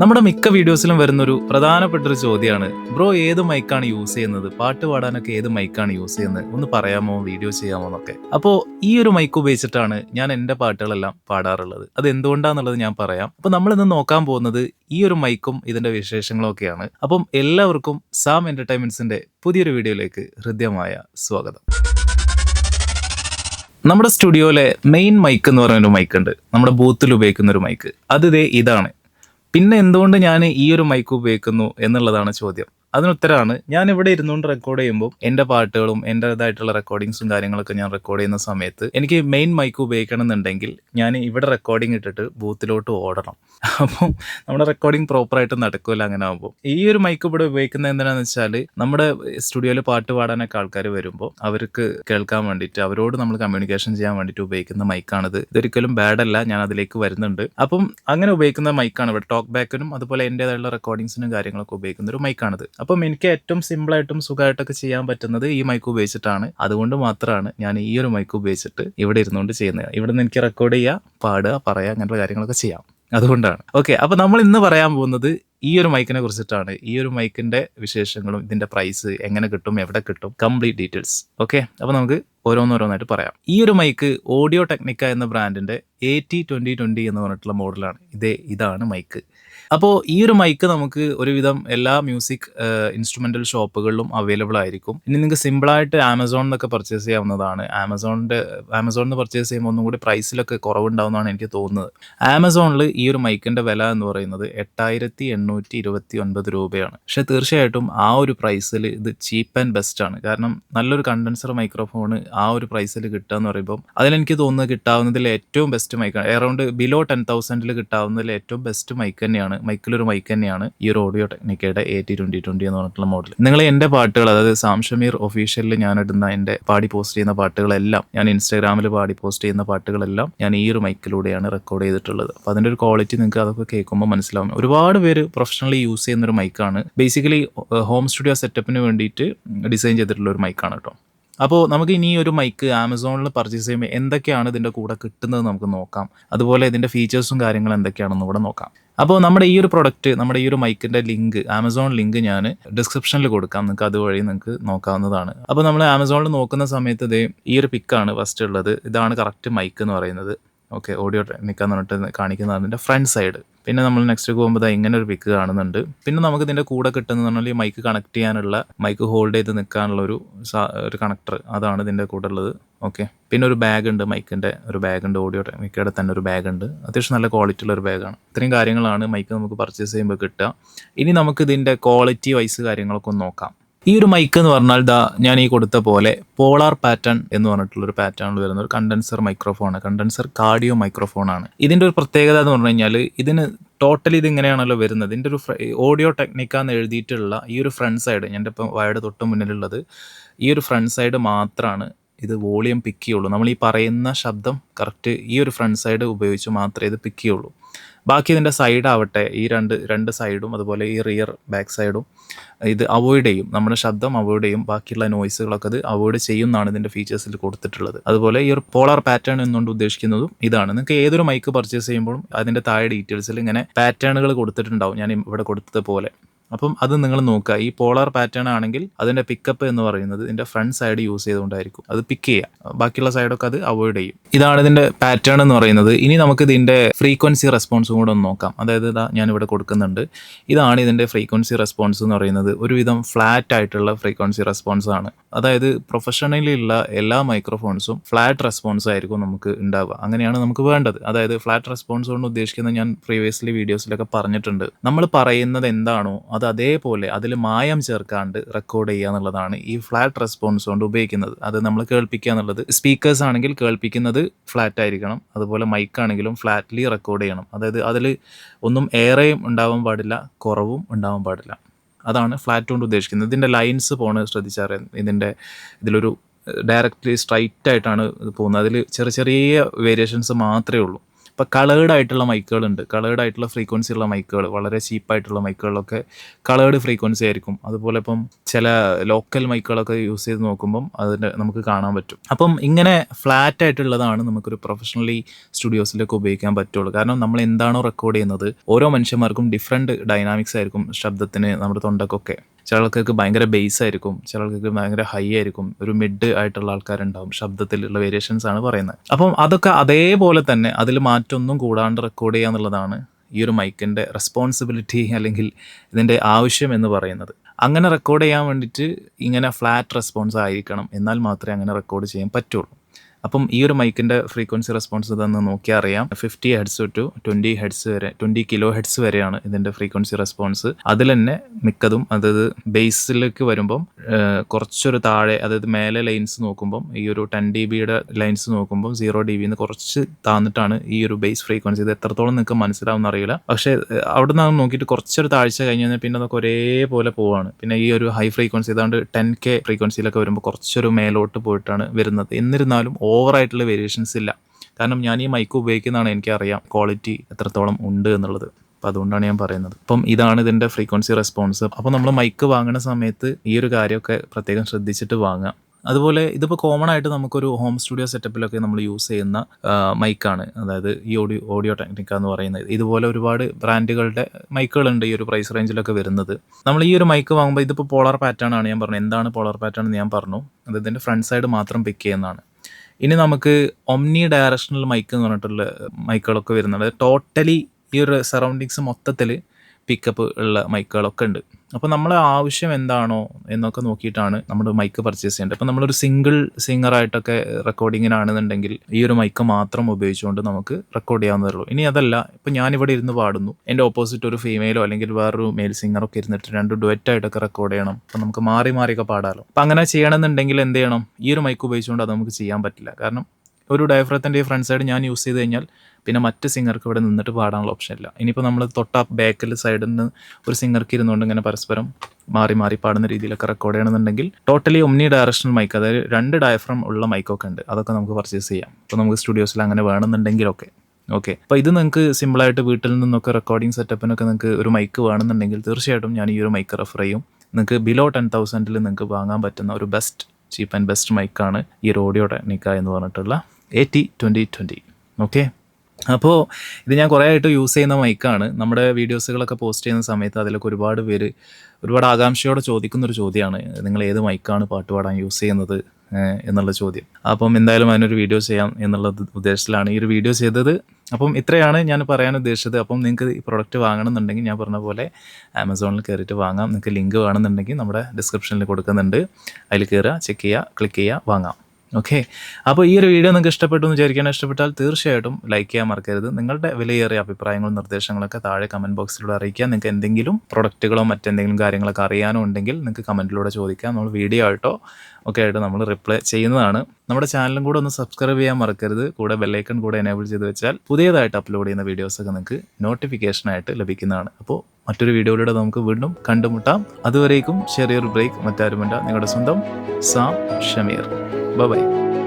നമ്മുടെ മിക്ക വീഡിയോസിലും വരുന്നൊരു പ്രധാനപ്പെട്ട ഒരു ചോദ്യമാണ്. ബ്രോ ഏത് മൈക്കാണ് യൂസ് ചെയ്യുന്നത്? പാട്ട് പാടാനൊക്കെ ഏത് മൈക്കാണ് യൂസ് ചെയ്യുന്നത്? ഒന്ന് പറയാമോ? വീഡിയോ ചെയ്യാമോ എന്നൊക്കെ. അപ്പോൾ ഈ ഒരു മൈക്ക് ഉപയോഗിച്ചിട്ടാണ് ഞാൻ എന്റെ പാട്ടുകളെല്ലാം പാടാറുള്ളത്. അത് എന്തുകൊണ്ടാന്നുള്ളത് ഞാൻ പറയാം. അപ്പോൾ നമ്മൾ ഇന്ന് നോക്കാൻ പോകുന്നത് ഈ ഒരു മൈക്കും ഇതിന്റെ വിശേഷങ്ങളും ഒക്കെയാണ്. അപ്പം എല്ലാവർക്കും സാം എന്റർടൈൻമെന്റ്സിന്റെ പുതിയൊരു വീഡിയോയിലേക്ക് ഹൃദ്യമായ സ്വാഗതം. നമ്മുടെ സ്റ്റുഡിയോയിലെ മെയിൻ മൈക്ക് എന്ന് പറയുന്ന ഒരു മൈക്ക് ഉണ്ട് നമ്മുടെ ബൂത്തിൽ ഉപയോഗിക്കുന്ന ഒരു മൈക്ക്. അത് ദേ ഇതാണ്. പിന്നെ എന്തുകൊണ്ട് ഞാൻ ഈ ഒരു മൈക്ക് ഉപയോഗിക്കുന്നു എന്നുള്ളതാണ് ചോദ്യം. അതിന് ഉത്തരമാണ് ഞാൻ ഇവിടെ ഇരുന്നുകൊണ്ട് റെക്കോർഡ് ചെയ്യുമ്പോൾ എന്റെ പാട്ടുകളും എന്റെതായിട്ടുള്ള റെക്കോർഡിങ്സും കാര്യങ്ങളൊക്കെ ഞാൻ റെക്കോർഡ് ചെയ്യുന്ന സമയത്ത് എനിക്ക് മെയിൻ മൈക്ക് ഉപയോഗിക്കണം എന്നുണ്ടെങ്കിൽ ഞാൻ ഇവിടെ റെക്കോർഡിംഗ് ഇട്ടിട്ട് ബൂത്തിലോട്ട് ഓടണം. അപ്പം നമ്മുടെ റെക്കോർഡിംഗ് പ്രോപ്പറായിട്ട് നടക്കില്ല അങ്ങനെ ആകുമ്പോൾ ഈ ഒരു മൈക്ക് ഇവിടെ ഉപയോഗിക്കുന്നത് എന്തിനാന്ന് വെച്ചാൽ നമ്മുടെ സ്റ്റുഡിയോയിൽ പാട്ട് പാടാനൊക്കെ ആൾക്കാർ വരുമ്പോൾ അവർക്ക് കേൾക്കാൻ വേണ്ടിയിട്ട് അവരോട് നമ്മൾ കമ്മ്യൂണിക്കേഷൻ ചെയ്യാൻ വേണ്ടിയിട്ട് ഉപയോഗിക്കുന്ന മൈക്കാണിത് ഇതൊരിക്കലും ബാഡല്ല ഞാൻ അതിലേക്ക് വരുന്നുണ്ട്. അപ്പം അങ്ങനെ ഉപയോഗിക്കുന്ന മൈക്കാണ് ഇവിടെ. ടോക്ക് ബാക്കിനും അതുപോലെ എന്റേതായുള്ള റെക്കോർഡിങ്സിനും കാര്യങ്ങളൊക്കെ ഉപയോഗിക്കുന്ന ഒരു മൈക്കാണിത് അപ്പം എനിക്ക് ഏറ്റവും സിമ്പിളായിട്ടും സുഖമായിട്ടൊക്കെ ചെയ്യാൻ പറ്റുന്നത് ഈ മൈക്ക് ഉപയോഗിച്ചിട്ടാണ്. അതുകൊണ്ട് മാത്രമാണ് ഞാൻ ഈ ഒരു മൈക്ക് ഉപയോഗിച്ചിട്ട് ഇവിടെ ഇരുന്നുകൊണ്ട് ചെയ്യുന്നത്. ഇവിടെ നിന്ന് എനിക്ക് റെക്കോർഡ് ചെയ്യുക പാടുക പറയുക അങ്ങനത്തെ കാര്യങ്ങളൊക്കെ ചെയ്യാം. അതുകൊണ്ടാണ്. ഓക്കെ അപ്പോൾ നമ്മൾ ഇന്ന് പറയാൻ പോകുന്നത് ഈ ഒരു മൈക്കിനെ കുറിച്ചിട്ടാണ്. ഈ ഒരു മൈക്കിന്റെ വിശേഷങ്ങളും ഇതിന്റെ പ്രൈസ് എങ്ങനെ കിട്ടും എവിടെ കിട്ടും കംപ്ലീറ്റ് ഡീറ്റെയിൽസ് ഓക്കെ അപ്പോൾ നമുക്ക് ഓരോന്നോരോന്നായിട്ട് പറയാം. ഈ ഒരു മൈക്ക് ഓഡിയോ ടെക്നിക്ക എന്ന ബ്രാൻഡിന്റെ എ ടി ട്വന്റി ട്വന്റി എന്ന് പറഞ്ഞിട്ടുള്ള മോഡലാണ് ഇതേ ഇതാണ് മൈക്ക് അപ്പോൾ ഈ ഒരു മൈക്ക് നമുക്ക് ഒരുവിധം എല്ലാ മ്യൂസിക് ഇൻസ്ട്രുമെന്റൽ ഷോപ്പുകളിലും അവൈലബിൾ ആയിരിക്കും. ഇനി നിങ്ങൾക്ക് സിമ്പിളായിട്ട് ആമസോൺ എന്നൊക്കെ പർച്ചേസ് ചെയ്യാവുന്നതാണ്. ആമസോണിന്റെ ആമസോണിൽ നിന്ന് പർച്ചേസ് ചെയ്യുമ്പോൾ ഒന്നും കൂടി പ്രൈസിലൊക്കെ കുറവുണ്ടാവുന്നതാണ് എനിക്ക് തോന്നുന്നത്. ആമസോണിൽ ഈ ഒരു മൈക്കിന്റെ വില എന്ന് പറയുന്നത് എട്ടായിരത്തി എണ്ണൂറ്റി ഇരുപത്തി ഒൻപത് രൂപയാണ്. പക്ഷെ തീർച്ചയായിട്ടും ആ ഒരു പ്രൈസിൽ ഇത് ചീപ്പ് ആൻഡ് ബെസ്റ്റ് ആണ്. കാരണം നല്ലൊരു കണ്ടൻസർ മൈക്രോഫോൺ ആ ഒരു പ്രൈസിൽ കിട്ടുക എന്ന് പറയുമ്പോൾ അതിലെനിക്ക് തോന്നുന്നത് കിട്ടാവുന്നതിൽ ഏറ്റവും ബെസ്റ്റ് മൈക്കാണ് എറൗണ്ട് ബിലോ ടെൻ തൗസൻഡിൽ കിട്ടാവുന്നതിൽ ഏറ്റവും ബെസ്റ്റ് മൈക്ക് തന്നെയാണ്. മൈക്കിലൊരു മൈക്ക് തന്നെയാണ് ഈ ഒരു ഓഡിയോ ടെക്നിക്കയുടെ എ ടി ട്വന്റി ട്വന്റി എന്ന് പറഞ്ഞിട്ടുള്ള മോഡൽ നിങ്ങൾ എന്റെ പാട്ടുകൾ അതായത് സാംഷമീർ ഒഫീഷ്യലിൽ ഞാൻ ഇടുന്ന എന്റെ പാടി പോസ്റ്റ് ചെയ്യുന്ന പാട്ടുകളെല്ലാം ഞാൻ ഇൻസ്റ്റാഗ്രാമിൽ പാടി പോസ്റ്റ് ചെയ്യുന്ന പാട്ടുകളെല്ലാം ഞാൻ ഈ ഒരു മൈക്കിലൂടെയാണ് റെക്കോർഡ് ചെയ്തിട്ടുള്ളത്. അപ്പോൾ അതിന്റെ ഒരു ക്വാളിറ്റി നിങ്ങൾക്ക് അതൊക്കെ കേൾക്കുമ്പോൾ മനസ്സിലാവും. ഒരുപാട് പേര് പ്രൊഫഷണലി യൂസ് ചെയ്യുന്ന ഒരു മൈക്കാണ് ബേസിക്കലി ഹോം സ്റ്റുഡിയോ സെറ്റപ്പിന് വേണ്ടിയിട്ട് ഡിസൈൻ ചെയ്തിട്ടുള്ള ഒരു മൈക്കാണ് കേട്ടോ അപ്പോൾ നമുക്ക് ഇനി ഒരു മൈക്ക് ആമസോണിൽ പർച്ചേസ് ചെയ്യുമ്പോൾ എന്തൊക്കെയാണ് ഇതിന്റെ കൂടെ കിട്ടുന്നത് നമുക്ക് നോക്കാം. അതുപോലെ ഇതിന്റെ ഫീച്ചേഴ്സും കാര്യങ്ങളും എന്തൊക്കെയാണെന്ന് കൂടെ നോക്കാം. അപ്പോൾ നമ്മുടെ ഈ ഒരു പ്രൊഡക്റ്റ് നമ്മുടെ ഈ ഒരു മൈക്കിന്റെ ലിങ്ക് ആമസോൺ ലിങ്ക് ഞാൻ ഡിസ്ക്രിപ്ഷനിൽ കൊടുക്കാം. നിങ്ങൾക്ക് അതുവഴി നിങ്ങൾക്ക് നോക്കാവുന്നതാണ്. അപ്പോൾ നമ്മൾ ആമസോണിൽ നോക്കുന്ന സമയത്ത് ഇതേ ഈ ഒരു പിക്കാണ് ഫസ്റ്റ് ഉള്ളത്. ഇതാണ് കറക്റ്റ് മൈക്ക് എന്ന് പറയുന്നത്. ഓക്കെ ഓഡിയോ എന്ന് പറഞ്ഞിട്ട് കാണിക്കുന്നത് അതിന്റെ ഫ്രണ്ട് സൈഡ്. പിന്നെ നമ്മൾ നെക്സ്റ്റ് പോകുമ്പോൾ ഇങ്ങനെ ഒരു പിക്ക് കാണുന്നുണ്ട്. പിന്നെ നമുക്ക് ഇതിന്റെ കൂടെ കിട്ടുന്നത് പറഞ്ഞാൽ ഈ മൈക്ക് കണക്ട് ചെയ്യാനുള്ള മൈക്ക് ഹോൾഡ് ചെയ്ത് നിൽക്കാനുള്ള ഒരു ഒരു കണക്ടർ അതാണ് ഇതിന്റെ കൂടെ ഉള്ളത്. ഓക്കെ പിന്നെ ഒരു ബാഗ് ഉണ്ട് മൈക്കിന്റെ ഒരു ബാഗ് ഉണ്ട് ഓഡിയോ ടെക്നിക്കയുടെ തന്നെ ഒരു ബാഗ് ഉണ്ട്. അത്യാവശ്യം നല്ല ക്വാളിറ്റി ഉള്ള ഒരു ബാഗാണ് ഇത്രയും കാര്യങ്ങളാണ് മൈക്ക് നമുക്ക് പർച്ചേസ് ചെയ്യുമ്പോൾ കിട്ടുക. ഇനി നമുക്ക് ഇതിന്റെ ക്വാളിറ്റി വൈസ് കാര്യങ്ങളൊക്കെ ഒന്ന് നോക്കാം. ഈ ഒരു മൈക്ക് എന്ന് പറഞ്ഞാൽ ദാ ഞാൻ ഈ കൊടുത്ത പോലെ പോളാർ പാറ്റേൺ എന്ന് പറഞ്ഞിട്ടുള്ള ഒരു പാറ്റേണിൽ വരുന്ന ഒരു condenser microphone condenser cardio microphone ആണ്. ഇതിന്റെ ഒരു പ്രത്യേകത എന്ന് പറഞ്ഞു കഴിഞ്ഞാൽ ഇതിന് ടോട്ടലി ഇത് ഇങ്ങനെയാണല്ലോ വരുന്നത്. ഇതിന്റെ ഒരു ഓഡിയോ ടെക്നിക്ക എന്ന് എഴുതിയിട്ടുള്ള ഈ ഒരു ഫ്രണ്ട് സൈഡ് എന്റെ ഇപ്പം വായുടെ തൊട്ട് മുന്നിലുള്ളത് ഈ ഒരു ഫ്രണ്ട് സൈഡ് മാത്രമാണ് ഇത് വോളിയം പിക്ക് ചെയ്യുള്ളൂ. നമ്മൾ ഈ പറയുന്ന ശബ്ദം കറക്റ്റ് ഈ ഒരു ഫ്രണ്ട് സൈഡ് ഉപയോഗിച്ച് മാത്രമേ ഇത് പിക്ക് ചെയ്യുള്ളൂ. ബാക്കി ഇതിന്റെ സൈഡ് ആവട്ടെ ഈ രണ്ട് രണ്ട് സൈഡും അതുപോലെ ഈ റിയർ ബാക്ക് സൈഡും ഇത് അവോയ്ഡ് ചെയ്യും. നമ്മുടെ ശബ്ദം അവോയ്ഡ് ചെയ്യും. ബാക്കിയുള്ള നോയ്സുകളൊക്കെ അത് അവോയ്ഡ് ചെയ്യുന്നതാണ് ഇതിന്റെ ഫീച്ചേഴ്സിൽ കൊടുത്തിട്ടുള്ളത്. അതുപോലെ ഈ ഒരു പോളാർ പാറ്റേൺ എന്നുകൊണ്ട് ഉദ്ദേശിക്കുന്നതും ഇതാണ്. നിങ്ങൾക്ക് ഏതൊരു മൈക്ക് പർച്ചേസ് ചെയ്യുമ്പോഴും അതിന്റെ താഴെ ഡീറ്റെയിൽസിൽ ഇങ്ങനെ പാറ്റേണുകൾ കൊടുത്തിട്ടുണ്ടാവും. ഞാൻ ഇവിടെ കൊടുത്തതുപോലെ. അപ്പം അത് നിങ്ങൾ നോക്കുക. ഈ പോളാർ പാറ്റേൺ ആണെങ്കിൽ അതിന്റെ പിക്കപ്പ് എന്ന് പറയുന്നത് ഇതിന്റെ ഫ്രണ്ട് സൈഡ് യൂസ് ചെയ്തുകൊണ്ടായിരിക്കും. അത് പിക്ക് ചെയ്യുക. ബാക്കിയുള്ള സൈഡൊക്കെ അത് അവോയ്ഡ് ചെയ്യും. ഇതാണ് ഇതിന്റെ പാറ്റേൺ എന്ന് പറയുന്നത്. ഇനി നമുക്ക് ഇതിന്റെ ഫ്രീക്വൻസി റെസ്പോൺസും കൂടെ ഒന്ന് നോക്കാം. അതായത് ഇതാ ഞാൻ ഇവിടെ കൊടുക്കുന്നുണ്ട്. ഇതാണ് ഇതിന്റെ ഫ്രീക്വൻസി റെസ്പോൺസ് എന്ന് പറയുന്നത്. ഒരുവിധം ഫ്ലാറ്റ് ആയിട്ടുള്ള ഫ്രീക്വൻസി റെസ്പോൺസ് ആണ്. അതായത് പ്രൊഫഷണലി ഉള്ള എല്ലാ മൈക്രോഫോൺസും ഫ്ലാറ്റ് റെസ്പോൺസ് ആയിരിക്കും നമുക്ക് ഉണ്ടാവുക. അങ്ങനെയാണ് നമുക്ക് വേണ്ടത്. അതായത് ഫ്ലാറ്റ് റെസ്പോൺസ് കൊണ്ട് ഉദ്ദേശിക്കുന്നത് ഞാൻ പ്രീവിയസ്ലി വീഡിയോസിലൊക്കെ പറഞ്ഞിട്ടുണ്ട്. നമ്മൾ പറയുന്നത് എന്താണോ അത് അതേപോലെ അതിൽ മായം ചേർക്കാണ്ട് റെക്കോർഡ് ചെയ്യുക എന്നുള്ളതാണ് ഈ ഫ്ലാറ്റ് റെസ്പോൺസ് കൊണ്ട് ഉപയോഗിക്കുന്നത്. അത് നമ്മൾ കേൾപ്പിക്കുക എന്നുള്ളത് സ്പീക്കേഴ്സ് ആണെങ്കിൽ കേൾപ്പിക്കുന്നത് ഫ്ലാറ്റ് ആയിരിക്കണം. അതുപോലെ മൈക്ക് ആണെങ്കിലും ഫ്ലാറ്റ്ലി റെക്കോർഡ് ചെയ്യണം. അതായത് അതിൽ ഒന്നും ഏറെയും ഉണ്ടാവാൻ പാടില്ല കുറവും ഉണ്ടാവാൻ പാടില്ല. അതാണ് ഫ്ലാറ്റ് കൊണ്ട് ഉദ്ദേശിക്കുന്നത്. ഇതിന്റെ ലൈൻസ് പോണത് ശ്രദ്ധിച്ചാൽ ഇതിന്റെ ഇതിലൊരു ഡയറക്റ്റ്ലി സ്ട്രൈറ്റ് ആയിട്ടാണ് പോകുന്നത്. അതിൽ ചെറിയ ചെറിയ വേരിയേഷൻസ് മാത്രമേ ഉള്ളൂ. ഇപ്പോൾ കളേർഡ് ആയിട്ടുള്ള മൈക്കുകളുണ്ട് കളേർഡ് ആയിട്ടുള്ള ഫ്രീക്വൻസി ഉള്ള മൈക്കുകൾ വളരെ ചീപ്പായിട്ടുള്ള മൈക്കുകളൊക്കെ കളേർഡ് ഫ്രീക്വൻസി ആയിരിക്കും. അതുപോലെ ഇപ്പം ചില ലോക്കൽ മൈക്കുകളൊക്കെ യൂസ് ചെയ്ത് നോക്കുമ്പം അതിന്റെ നമുക്ക് കാണാൻ പറ്റും. അപ്പം ഇങ്ങനെ ഫ്ലാറ്റ് ആയിട്ടുള്ളതാണ് നമുക്കൊരു പ്രൊഫഷണലി സ്റ്റുഡിയോസിലൊക്കെ ഉപയോഗിക്കാൻ പറ്റുള്ളൂ. കാരണം നമ്മൾ എന്താണോ റെക്കോർഡ് ചെയ്യുന്നത് ഓരോ മനുഷ്യന്മാർക്കും ഡിഫറെന്റ് ഡൈനാമിക്സ് ആയിരിക്കും ശബ്ദത്തിന് നമ്മുടെ തൊണ്ടക്കൊക്കെ. ചില ആൾക്കാർക്ക് ഭയങ്കര ബേസ് ആയിരിക്കും ചില ആൾക്കാർക്ക് ഭയങ്കര ഹൈ ആയിരിക്കും ഒരു മിഡ് ആയിട്ടുള്ള ആൾക്കാരുണ്ടാവും ശബ്ദത്തിലുള്ള വേരിയേഷൻസ് ആണ് പറയുന്നത്. അപ്പം അതൊക്കെ അതേപോലെ തന്നെ അതിൽ മാറ്റൊന്നും കൂടാണ്ട് റെക്കോർഡ് ചെയ്യുക എന്നുള്ളതാണ് ഈ ഒരു മൈക്കിന്റെ റെസ്പോൺസിബിലിറ്റി അല്ലെങ്കിൽ ഇതിന്റെ ആവശ്യം എന്ന് പറയുന്നത്. അങ്ങനെ റെക്കോർഡ് ചെയ്യാൻ വേണ്ടിയിട്ട് ഇങ്ങനെ ഫ്ലാറ്റ് റെസ്പോൺസ് ആയിരിക്കണം എന്നാൽ മാത്രമേ അങ്ങനെ റെക്കോർഡ് ചെയ്യാൻ പറ്റുള്ളൂ. അപ്പം ഈ ഒരു മൈക്കിന്റെ ഫ്രീക്വൻസി റെസ്പോൺസ് ഇതെന്ന് നോക്കിയാൽ അറിയാം. Fifty hertz to twenty hertz വരെ ട്വന്റി കിലോ ഹെഡ്സ് വരെയാണ് ഇതിന്റെ ഫ്രീക്വൻസി റെസ്പോൺസ് അതിൽ തന്നെ മിക്കതും അതായത് ബേസിലേക്ക് വരുമ്പം കുറച്ചൊരു താഴെ അതായത് മേലെ ലൈൻസ് നോക്കുമ്പം ഈ ഒരു ടെൻ ഡി ബിയുടെ ലൈൻസ് നോക്കുമ്പം സീറോ ഡി ബിന്ന് കുറച്ച് താന്നിട്ടാണ് ഈ ഒരു ബേസ് ഫ്രീക്വൻസി ഇത് എത്രത്തോളം നിങ്ങൾക്ക് മനസ്സിലാവുന്ന അറിയില്ല. പക്ഷേ അവിടെ നിന്ന് നോക്കിയിട്ട് കുറച്ചൊരു താഴ്ച കഴിഞ്ഞ് കഴിഞ്ഞാൽ പിന്നെ അതൊക്കെ ഒരേപോലെ പോവാണ്. പിന്നെ ഈ ഒരു ഹൈ ഫ്രീക്വൻസി ഏതാണ്ട് ടെൻ കെ ഫ്രീക്വൻസിയിലൊക്കെ വരുമ്പോൾ കുറച്ചൊരു മേലോട്ട് പോയിട്ടാണ് വരുന്നത്. എന്നിരുന്നാലും ഓവറായിട്ടുള്ള വേരിയേഷൻസ് ഇല്ല. കാരണം ഞാൻ ഈ മൈക്ക് ഉപയോഗിക്കുന്നതാണ് എനിക്കറിയാം ക്വാളിറ്റി എത്രത്തോളം ഉണ്ട് എന്നുള്ളത്. അപ്പോൾ അതുകൊണ്ടാണ് ഞാൻ പറയുന്നത്. അപ്പം ഇതാണ് ഇതിന്റെ ഫ്രീക്വൻസി റെസ്പോൺസ് അപ്പോൾ നമ്മൾ മൈക്ക് വാങ്ങുന്ന സമയത്ത് ഈ ഒരു കാര്യമൊക്കെ പ്രത്യേകം ശ്രദ്ധിച്ചിട്ട് വാങ്ങുക അതുപോലെ ഇതിപ്പോൾ കോമൺ ആയിട്ട് നമുക്കൊരു ഹോം സ്റ്റുഡിയോ സെറ്റപ്പിലൊക്കെ നമ്മൾ യൂസ് ചെയ്യുന്ന മൈക്കാണ് അതായത് ഈ ഓഡിയോ ഓഡിയോ ടെക്നിക്ക എന്ന് പറയുന്നത്. ഇതുപോലെ ഒരുപാട് ബ്രാൻഡുകളുടെ മൈക്കുകളുണ്ട് ഈ ഒരു പ്രൈസ് റേഞ്ചിലൊക്കെ വരുന്നത്. നമ്മൾ ഈ ഒരു മൈക്ക് വാങ്ങുമ്പോൾ ഇതിപ്പോൾ പോളാർ പാറ്റേൺ ആണ് ഞാൻ പറഞ്ഞത്. എന്താണ് പോളാർ പാറ്റേൺ എന്ന് ഞാൻ പറഞ്ഞു. അത് ഇതിന്റെ ഫ്രണ്ട് സൈഡ് മാത്രം പിക്ക് ചെയ്യുന്നതാണ്. ഇനി നമുക്ക് ഒമ്നി ഡയറക്ഷണൽ മൈക്ക് എന്ന് പറഞ്ഞിട്ടുള്ള മൈക്കുകളൊക്കെ വരുന്നുണ്ട്. ടോട്ടലി ഈ ഒരു സറൗണ്ടിങ്സ് മൊത്തത്തിൽ പിക്കപ്പ് ഉള്ള മൈക്കുകളൊക്കെ ഉണ്ട്. അപ്പോൾ നമ്മളെ ആവശ്യം എന്താണോ എന്നൊക്കെ നോക്കിയിട്ടാണ് നമ്മൾ മൈക്ക് പർച്ചേസ് ചെയ്യേണ്ടത്. അപ്പോൾ നമ്മളൊരു സിംഗിൾ സിംഗറായിട്ടൊക്കെ റെക്കോർഡിങ്ങിനാണെന്നുണ്ടെങ്കിൽ ഈ ഒരു മൈക്ക് മാത്രം ഉപയോഗിച്ചുകൊണ്ട് നമുക്ക് റെക്കോർഡ് ചെയ്യാവുന്നതേ ഉള്ളൂ ഇനി അതല്ല ഇപ്പോൾ ഞാനിവിടെ ഇരുന്ന് പാടുന്നു. എന്റെ ഓപ്പോസിറ്റ് ഒരു ഫീമെയിലോ അല്ലെങ്കിൽ വേറൊരു മെയിൽ സിംഗറൊക്കെ ഇരുന്നിട്ട് രണ്ട് ഡുവറ്റായിട്ടൊക്കെ റെക്കോർഡ് ചെയ്യണം. അപ്പോൾ നമുക്ക് മാറി മാറിയൊക്കെ പാടാമല്ലോ അപ്പോൾ അങ്ങനെ ചെയ്യണമെന്നുണ്ടെങ്കിൽ എന്ത് ചെയ്യണം? ഈ ഒരു മൈക്ക് ഉപയോഗിച്ചുകൊണ്ട് അത് നമുക്ക് ചെയ്യാൻ പറ്റില്ല. കാരണം ഒരു ഡയഫ്രത്തിന്റെ ഫ്രണ്ട് സൈഡ് ഞാൻ യൂസ് ചെയ്ത് കഴിഞ്ഞാൽ പിന്നെ മറ്റ് സിംഗർക്ക് ഇവിടെ നിന്നിട്ട് പാടാനുള്ള ഓപ്ഷൻ ഇല്ല. ഇനിയിപ്പോൾ നമ്മൾ തൊട്ട ബാക്കിൽ സൈഡിൽ നിന്ന് ഒരു സിംഗർക്ക് ഇരുന്നുകൊണ്ട് ഇങ്ങനെ പരസ്പരം മാറി മാറി പാടുന്ന രീതിയിലൊക്കെ റെക്കോർഡ് ചെയ്യണമെന്നുണ്ടെങ്കിൽ ടോട്ടലി ഒമ്നി ഡയറക്ഷണൽ മൈക്ക് അതായത് രണ്ട് ഡയഫ്രം ഉള്ള മൈക്കൊക്കെ ഉണ്ട്. അതൊക്കെ നമുക്ക് പർച്ചേസ് ചെയ്യാം. അപ്പോൾ നമുക്ക് സ്റ്റുഡിയോസിൽ അങ്ങനെ വേണമെന്നുണ്ടെങ്കിലൊക്കെ ഓക്കെ അപ്പോൾ ഇത് നിങ്ങൾക്ക് സിമ്പിളായിട്ട് വീട്ടിൽ നിന്നൊക്കെ റെക്കോർഡിംഗ് സെറ്റപ്പിനൊക്കെ നിങ്ങൾക്ക് ഒരു മൈക്ക് വേണമെന്നുണ്ടെങ്കിൽ തീർച്ചയായിട്ടും ഞാൻ ഈ ഒരു മൈക്ക് റെഫർ ചെയ്യും. നിങ്ങൾക്ക് ബിലോ ടെൻ തൗസൻഡിൽ നിങ്ങൾക്ക് വാങ്ങാൻ പറ്റുന്ന ഒരു ബെസ്റ്റ് ചീപ്പ് ആൻഡ് ബെസ്റ്റ് മൈക്കാണ് ഈ ഓഡിയോ ടെക്നിക്ക എന്ന് പറഞ്ഞിട്ടുള്ള A T twenty twenty okay അപ്പോൾ ഇത് ഞാൻ കുറേ ആയിട്ട് യൂസ് ചെയ്യുന്ന മൈക്കാണ് നമ്മുടെ വീഡിയോസുകളൊക്കെ പോസ്റ്റ് ചെയ്യുന്ന സമയത്ത് അതിലൊക്കെ ഒരുപാട് പേര് ഒരുപാട് ആകാംക്ഷയോടെ ചോദിക്കുന്ന ഒരു ചോദ്യമാണ് നിങ്ങൾ ഏത് മൈക്കാണ് പാട്ട് പാടാൻ യൂസ് ചെയ്യുന്നത്? എന്നുള്ള ചോദ്യം. അപ്പം എന്തായാലും അതിനൊരു വീഡിയോ ചെയ്യാം എന്നുള്ള ഉദ്ദേശത്തിലാണ് ഈ ഒരു വീഡിയോ ചെയ്തത്. അപ്പം ഇത്രയാണ് ഞാൻ പറയാൻ ഉദ്ദേശിച്ചത്. അപ്പം നിങ്ങൾക്ക് ഈ പ്രൊഡക്റ്റ് വാങ്ങണമെന്നുണ്ടെങ്കിൽ ഞാൻ പറഞ്ഞ പോലെ ആമസോണിൽ കയറിയിട്ട് വാങ്ങാം. നിങ്ങൾക്ക് ലിങ്ക് വേണമെന്നുണ്ടെങ്കിൽ നമ്മുടെ ഡിസ്ക്രിപ്ഷനിൽ കൊടുക്കുന്നുണ്ട്. അതിൽ കയറുക ചെക്ക് ചെയ്യുക ക്ലിക്ക് ചെയ്യുക വാങ്ങാം. ഓക്കെ അപ്പോൾ ഈ ഒരു വീഡിയോ നിങ്ങൾക്ക് ഇഷ്ടപ്പെട്ടു എന്ന് വിചാരിക്കാൻ ഇഷ്ടപ്പെട്ടാൽ തീർച്ചയായിട്ടും ലൈക്ക് ചെയ്യാൻ മറക്കരുത്. നിങ്ങളുടെ വിലയേറിയ അഭിപ്രായങ്ങളും നിർദ്ദേശങ്ങളൊക്കെ താഴെ കമന്റ് ബോക്സിലൂടെ അറിയിക്കുക. നിങ്ങൾക്ക് എന്തെങ്കിലും പ്രൊഡക്റ്റുകളോ മറ്റെന്തെങ്കിലും കാര്യങ്ങളൊക്കെ അറിയാനോ ഉണ്ടെങ്കിൽ നിങ്ങൾക്ക് കമന്റിലൂടെ ചോദിക്കാം. നമ്മൾ വീഡിയോ ആയിട്ടോ ഒക്കെ ആയിട്ട് നമ്മൾ റിപ്ലൈ ചെയ്യുന്നതാണ്. നമ്മുടെ ചാനലും കൂടെ ഒന്ന് സബ്സ്ക്രൈബ് ചെയ്യാൻ മറക്കരുത്. കൂടെ ബെല്ലൈക്കൺ കൂടെ എനേബിൾ ചെയ്ത് വെച്ചാൽ പുതിയതായിട്ട് അപ്ലോഡ് ചെയ്യുന്ന വീഡിയോസൊക്കെ നിങ്ങൾക്ക് നോട്ടിഫിക്കേഷനായിട്ട് ലഭിക്കുന്നതാണ്. അപ്പോൾ മറ്റൊരു വീഡിയോയിലൂടെ നമുക്ക് വീണ്ടും കണ്ടുമുട്ടാം. അതുവരേക്കും ചെറിയൊരു ബ്രേക്ക് മറ്റാരുമല്ല. നിങ്ങളുടെ സ്വന്തം സാം ഷമീർ. 拜拜。